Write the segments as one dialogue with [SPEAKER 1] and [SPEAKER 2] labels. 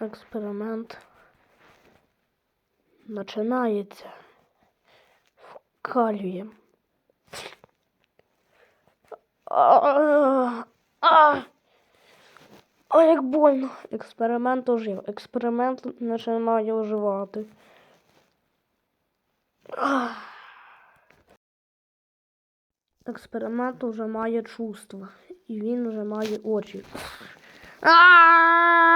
[SPEAKER 1] Експеримент починається. Вкалюємо. А, як больно. Експеримент ожив. Експеримент починає оживати. Експеримент уже має чувства. І він вже має очі. А!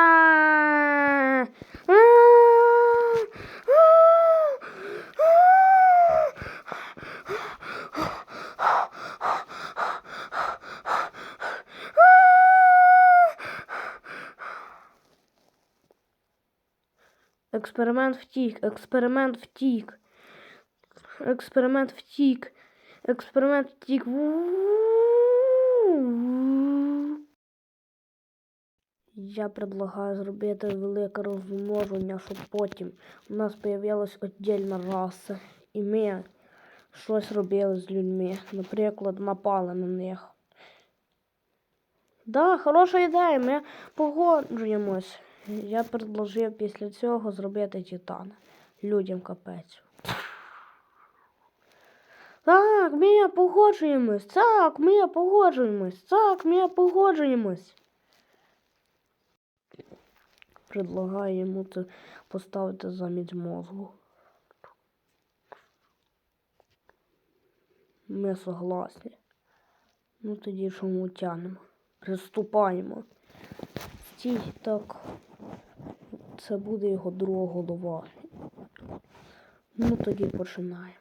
[SPEAKER 1] Експеримент втік, експеримент втік. Експеримент втік. Експеримент втік. Я предлагаю зробити велике розмноження, щоб потім у нас появилась віддільна раса. І ми щось робили з людьми. Наприклад, напали на них. Да, хороша ідея, ми погоджуємось. Я предложив після цього зробити титан. Людям капець. Так, ми погоджуємось. Так, ми погоджуємось. Так, ми погоджуємось. Предлагаю йому це поставити замість мозгу. Ми согласні. Ну тоді що ми тянемо? Приступаємо. Стій, так. Це буде його друга голова. Ну тоді починаємо.